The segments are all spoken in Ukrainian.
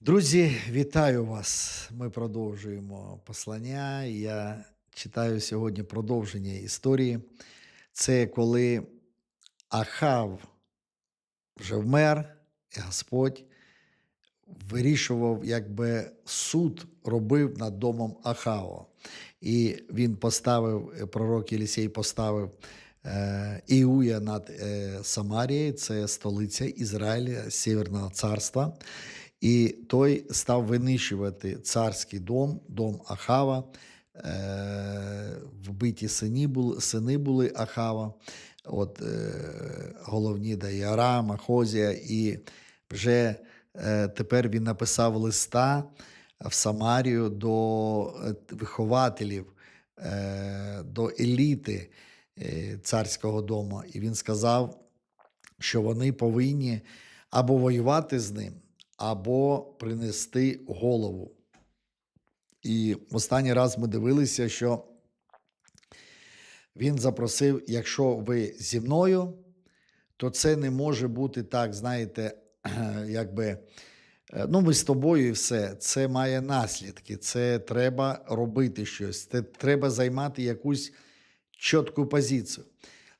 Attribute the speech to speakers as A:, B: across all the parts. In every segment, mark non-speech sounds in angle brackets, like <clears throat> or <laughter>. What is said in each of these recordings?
A: Друзі, вітаю вас! Ми продовжуємо послання. Я читаю сьогодні продовження історії. Це коли Ахав вже вмер, і Господь вирішував, якби суд робив над домом Ахава. І він поставив, е, пророк Єлісей поставив е, Іуя над е, Самарією, це столиця Ізраїля, Северного царства. І той став винищувати царський дом, дом Ахава. Е, вбиті сини були, сини були Ахава, от, е, головні да, Ярам, Ахозія, і вже е, тепер він написав листа в Самарію до вихователів, до еліти царського дому. І він сказав, що вони повинні або воювати з ним, або принести голову. І останній раз ми дивилися, що він запросив: якщо ви зі мною, то це не може бути так, знаєте, <clears throat> якби. е, Ну, ми з тобою і все. Це має наслідки. Це треба робити щось. Це треба займати якусь чітку позицію.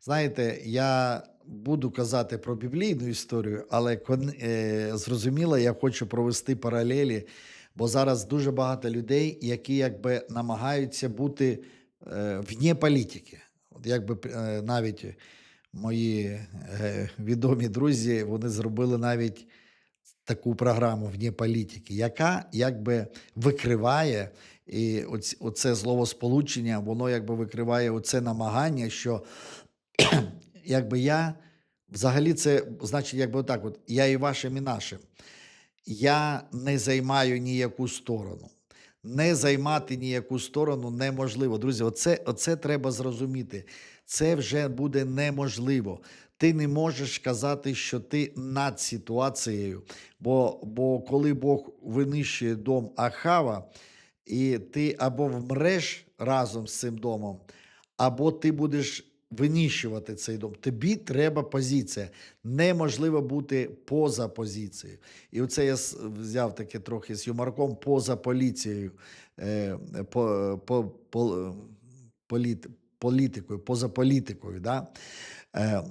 A: Знаєте, я буду казати про біблійну історію, але е, зрозуміло, я хочу провести паралелі, бо зараз дуже багато людей, які якби намагаються бути е, вне політики. От якби е, навіть мої відомі друзі, вони зробили навіть таку програму вне політики, яка якби викриває і оце словосполучення, воно якби викриває оце намагання, що якби я взагалі це значить, якби отак, от я і вашим, і нашим. Я не займаю ніяку сторону. Не займати ніяку сторону неможливо. Друзі, оце, оце треба зрозуміти. Це вже буде неможливо. Ти не можеш казати, що ти над ситуацією. Бо, бо коли Бог винищує дом Ахава, і ти або вмреш разом з цим домом, або ти будеш винищувати цей дом. Тобі треба позиція. Неможливо бути поза позицією. І оце я взяв таке трохи з юморком поза поліцією, е, по, по, по, політ, політикою, поза політикою. Да? Е,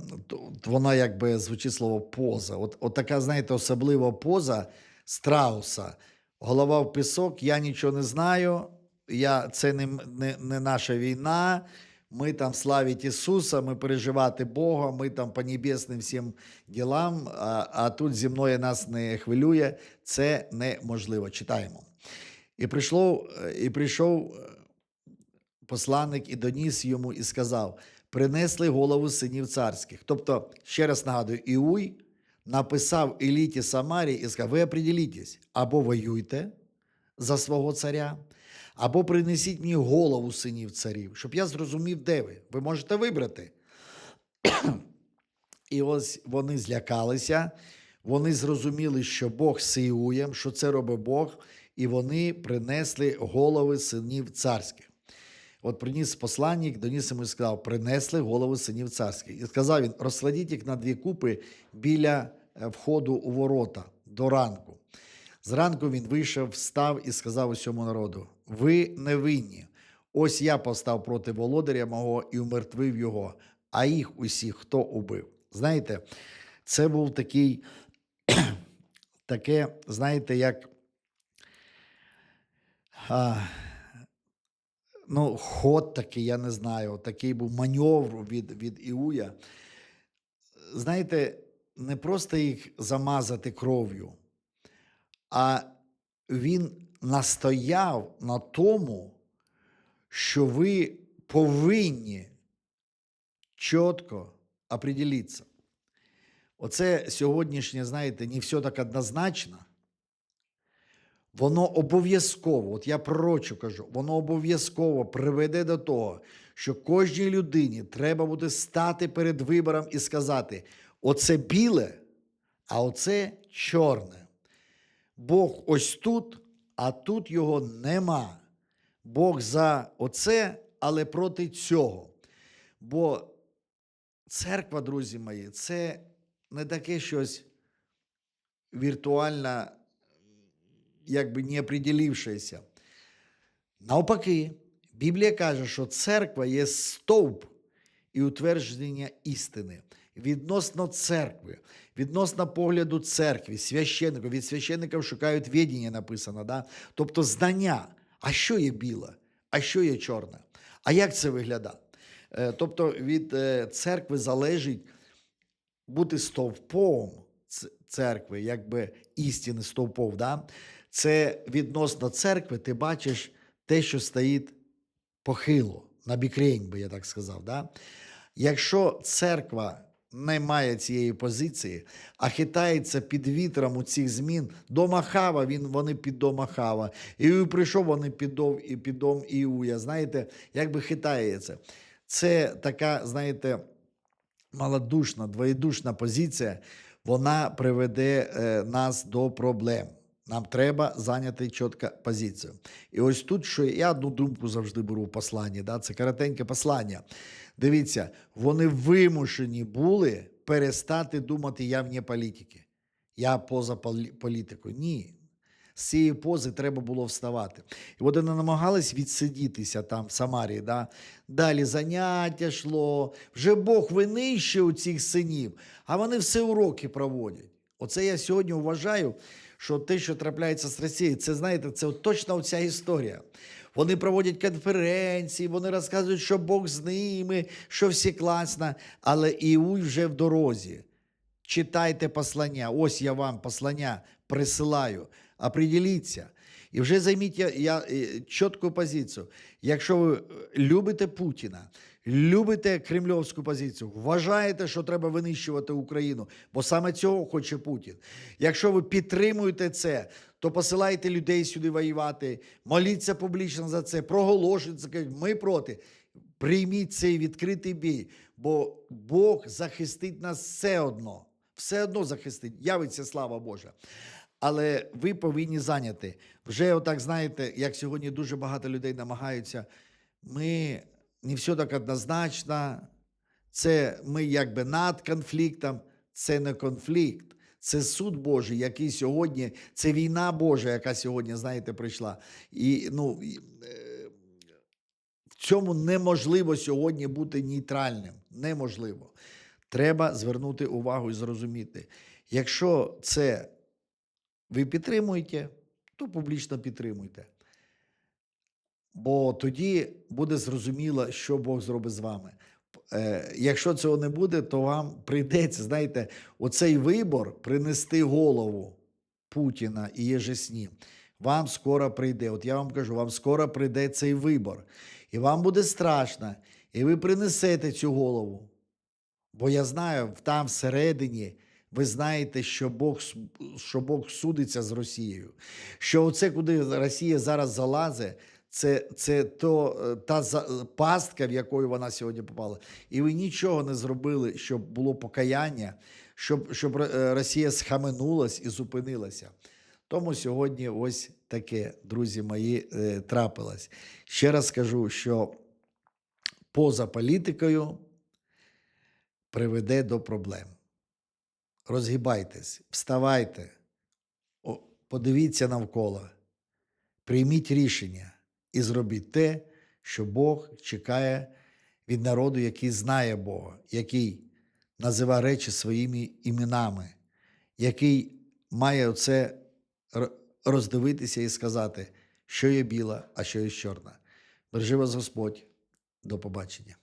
A: воно якби звучить слово поза. От, от така, знаєте, особлива поза страуса. Голова в пісок, я нічого не знаю, я, це не, не, не наша війна. Ми там славить Ісуса, ми переживати Бога, ми там по небесним всім ділам, а, а тут мною нас не хвилює. Це неможливо. Читаємо. І прийшов, е, і прийшов е, посланник і доніс йому і сказав: принесли голову синів царських. Тобто, ще раз нагадую, Іуй написав еліті Самарії і сказав: ви определітесь, або воюйте за свого царя, або принесіть мені голову синів царів, щоб я зрозумів, де ви. Ви можете вибрати. <clears throat> І ось вони злякалися, вони зрозуміли, що Бог сиює, що це робить Бог, і вони принесли голови синів царських. От приніс посланник, доніс йому і сказав: принесли голови синів царських. І сказав він: розкладіть їх на дві купи біля е, входу у ворота до ранку. Зранку він вийшов, встав і сказав усьому народу: Ви не винні. Ось я постав проти володаря мого і умертвив його, а їх усіх хто убив. Знаєте, це був такий, <clears throat> таке, знаєте, як. А, ну, ход такий, я не знаю, такий був маневр від, від Іуя. Знаєте, не просто їх замазати кров'ю, а він настояв на тому, що ви повинні чітко определитися. Оце сьогоднішнє, знаєте, не все так однозначно. Воно обов'язково, от я пророчу кажу, воно обов'язково приведе до того, що кожній людині треба буде стати перед вибором і сказати: оце біле, а оце чорне. Бог ось тут, а тут його нема. Бог за оце, але проти цього. Бо церква, друзі мої, це не таке щось віртуальне якби не определившися. Навпаки, Біблія каже, що церква є стовп і утвердження істини. Відносно церкви, відносно погляду церкви, священників, від священників шукають відіння, написано, да? тобто знання. А що є біле, а що є чорне? А як це виглядає? Е, Тобто від е, церкви залежить бути стовпом церкви, якби істини стовпов. Да? Це відносно церкви, ти бачиш те, що стоїть похило, на бікрень, би я так сказав. Да? Якщо церква не має цієї позиції, а хитається під вітром у цих змін, дома Хава, він, вони під дома Хава. І прийшов вони під дом, і під дом Іуя. Знаєте, якби хитається. Це така, знаєте, малодушна, двоєдушна позиція, вона приведе е, нас до проблем. Нам треба зайняти чітко позицію. І ось тут, що я одну думку завжди беру в посланні, да? це коротеньке послання. Дивіться, вони вимушені були перестати думати, я вне політики, я поза полі- політикою. Ні. З цієї пози треба було вставати. І от вони намагались відсидітися там в Самарії. Да? Далі заняття йшло, вже Бог винищив цих синів, а вони все уроки проводять. Оце я сьогодні вважаю, що те, що трапляється з Росією, це знаєте, це точно ця історія. Вони проводять конференції, вони розказують, що Бог з ними, що всі класно, але Іуй вже в дорозі. Читайте послання. Ось я вам послання присилаю. Определіться. І вже займіть я, я, е, чітку позицію. Якщо ви е, любите Путіна, любите кремльовську позицію, вважаєте, що треба винищувати Україну, бо саме цього хоче Путін. Якщо ви підтримуєте це, то посилайте людей сюди воювати, моліться публічно за це, проголошуйте, ми проти. Прийміть цей відкритий бій, бо Бог захистить нас все одно. Все одно захистить. Явиться слава Божа. Але ви повинні зайняти. Вже отак знаєте, як сьогодні дуже багато людей намагаються. Ми не все так однозначно. Це ми якби над конфліктом, це не конфлікт. Це суд Божий, який сьогодні, це війна Божа, яка сьогодні, знаєте, прийшла. І ну, е, в цьому неможливо сьогодні бути нейтральним. Неможливо. Треба звернути увагу і зрозуміти. Якщо це ви підтримуєте, то публічно підтримуйте. Бо тоді буде зрозуміло, що Бог зробить з вами. Е, якщо цього не буде, то вам прийдеться, знаєте, оцей вибор принести голову Путіна і Єжесні. Вам скоро прийде. От я вам кажу, вам скоро прийде цей вибор. І вам буде страшно, і ви принесете цю голову. Бо я знаю, там всередині ви знаєте, що Бог, що Бог судиться з Росією. Що оце, куди Росія зараз залазить, це, це то, е, та пастка, в якої вона сьогодні попала. І ви нічого не зробили, щоб було покаяння, щоб, щоб е, Росія схаменулась і зупинилася. Тому сьогодні ось таке, друзі мої, е, трапилось. Ще раз скажу, що поза політикою приведе до проблем. Розгибайтесь, вставайте, подивіться навколо, прийміть рішення і зробіть те, що Бог чекає від народу, який знає Бога, який називає речі своїми іменами, який має оце роздивитися і сказати, що є біла, а що є чорна. Бережи вас Господь. До побачення.